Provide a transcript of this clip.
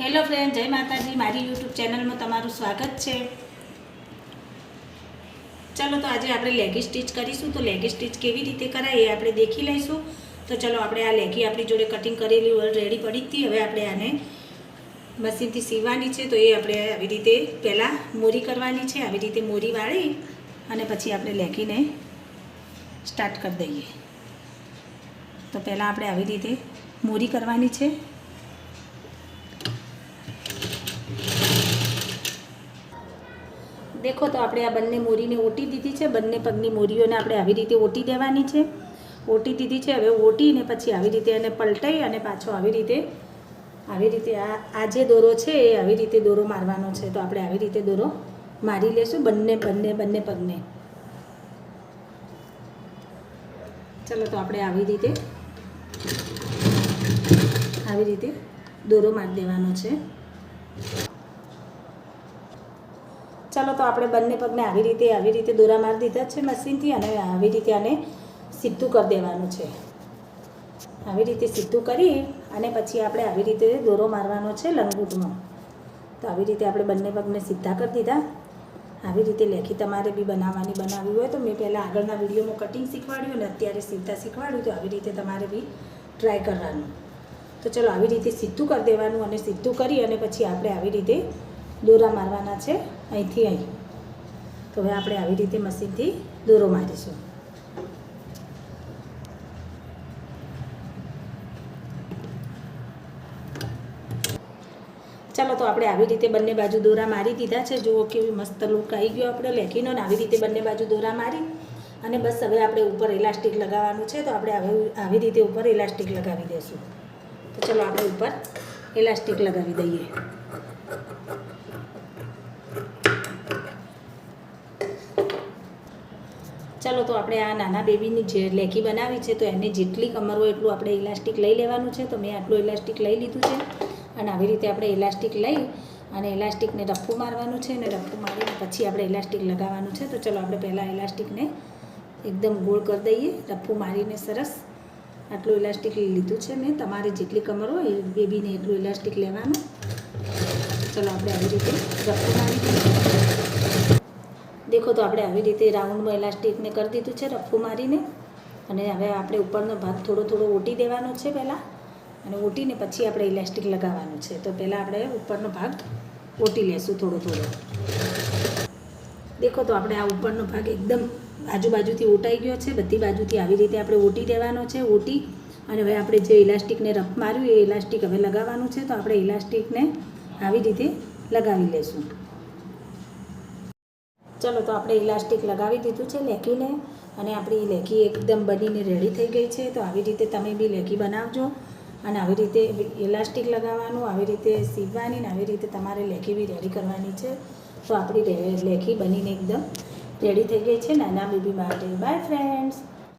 Hello friend, જય માતાજી. મારી યુટ્યુબ ચેનલમાં તમારું સ્વાગત છે. ચલો તો આજે આપણે લેગી સ્ટીચ કરીશું. તો લેગી સ્ટીચ કેવી રીતે કરાય એ આપણે દેખી લઈશું. તો ચલો આપણે આ લેગી આપણી જોડે કટિંગ કરેલી રેડી પડી હતી. હવે આપણે આને મશીનથી સીવવાની છે. તો એ આપણે આવી રીતે પહેલાં મોરી કરવાની છે. આવી રીતે મોરી વાળી અને પછી આપણે લેગીને સ્ટાર્ટ કરી દઈએ. તો પહેલાં આપણે આવી રીતે મોરી કરવાની છે. દેખો તો આપણે આ બંને મોરીને ઓટી દીધી છે. બંને પગની મોરીઓને આપણે આવી રીતે ઓટી દેવાની છે. ઓટી દીધી છે. હવે ઓટીને પછી આવી રીતે એને પલટાઈ અને પાછો આવી રીતે આવી રીતે આ આ જે દોરો છે એ આવી રીતે દોરો મારવાનો છે. તો આપણે આવી રીતે દોરો મારી લેશું બંને બંને બંને પગને. ચલો તો આપણે આવી રીતે આવી રીતે દોરો મારી દેવાનો છે. ચાલો તો આપણે બંને પગને આવી રીતે આવી રીતે દોરા મારી દીધા છે મશીનથી અને આવી રીતે આને સીધું કરી દેવાનું છે. આવી રીતે સીધું કરી અને પછી આપણે આવી રીતે દોરો મારવાનો છે લંગૂટમાં. તો આવી રીતે આપણે બંને પગને સીધા કરી દીધા. આવી રીતે લેખી તમારે બી બનાવવાની બનાવવી હોય તો મેં પહેલાં આગળના વિડીયોમાં કટિંગ શીખવાડ્યું અને અત્યારે સીધા શીખવાડ્યું, તો આવી રીતે તમારે બી ટ્રાય કરવાનું. તો ચલો આવી રીતે સીધું કરી દેવાનું અને સીધું કરી અને પછી આપણે આવી રીતે દોરા મારવાના છે. અહીંથી અહીં. તો હવે આપણે આવી રીતે મશીનથી દોરો મારીશું. ચાલો તો આપણે આવી રીતે બંને બાજુ દોરા મારી દીધા છે. જુઓ કેવી મસ્ત લુક આવી ગયો આપણે લેખીનો ને આવી રીતે બંને બાજુ દોરા મારી. અને બસ હવે આપણે ઉપર ઇલાસ્ટિક લગાવવાનું છે. તો આપણે હવે આવી રીતે ઉપર ઇલાસ્ટિક લગાવી દઈશું. તો ચલો આપણે ઉપર ઇલાસ્ટિક લગાવી દઈએ. ચાલો તો આપણે આ નાના બેબીની જે લેખી બનાવી છે તો એને જેટલી કમર હોય એટલું આપણે ઇલાસ્ટિક લઈ લેવાનું છે તો મેં આટલું ઇલાસ્ટિક લઈ લીધું છે અને આવી રીતે આપણે ઇલાસ્ટિક લઈ અને ઇલાસ્ટિકને રફ્ફું મારવાનું છે અને રફ્ફું મારીને પછી આપણે ઇલાસ્ટિક લગાવવાનું છે તો ચલો આપણે પહેલાં ઇલાસ્ટિકને એકદમ ગોળ કરી દઈએ. રફ્ફું મારીને સરસ આટલું ઇલાસ્ટિક લીધું છે મેં. તમારે જેટલી કમર હોય બેબીને એટલું ઇલાસ્ટિક લેવાનું. ચલો આપણે આવી રીતે દઈએ દેખો તો આપણે આવી રીતે રાઉન્ડમાં ઇલાસ્ટિકને કરી દીધું છે રફું મારીને. અને હવે આપણે ઉપરનો ભાગ થોડો થોડો ઓટી દેવાનો છે પહેલાં. અને ઓટીને પછી આપણે ઇલાસ્ટિક લગાવવાનું છે. તો પહેલાં આપણે ઉપરનો ભાગ ઓટી લેશું થોડો થોડો. દેખો તો આપણે આ ઉપરનો ભાગ એકદમ આજુબાજુથી ઓટાઈ ગયો છે. બધી બાજુથી આવી રીતે આપણે ઓટી દેવાનો છે, ઓટી. અને હવે આપણે જે ઇલાસ્ટિકને રફ માર્યું એ ઇલાસ્ટિક હવે લગાવવાનું છે. તો આપણે ઇલાસ્ટિકને આવી રીતે લગાવી લેશું. ચલો તો આપણે ઇલાસ્ટિક લગાવી દીધું છે લેખીને અને આપણી લેખી એકદમ બનીને રેડી થઈ ગઈ છે. તો આવી રીતે તમે બી લેખી બનાવજો અને આવી રીતે ઇલાસ્ટિક લગાવવાનું, આવી રીતે સીવવાની ને આવી રીતે તમારે લેખી બી રેડી કરવાની છે. તો આપણી લેખી બનીને એકદમ રેડી થઈ ગઈ છે. નાના બેબી માટે. By friends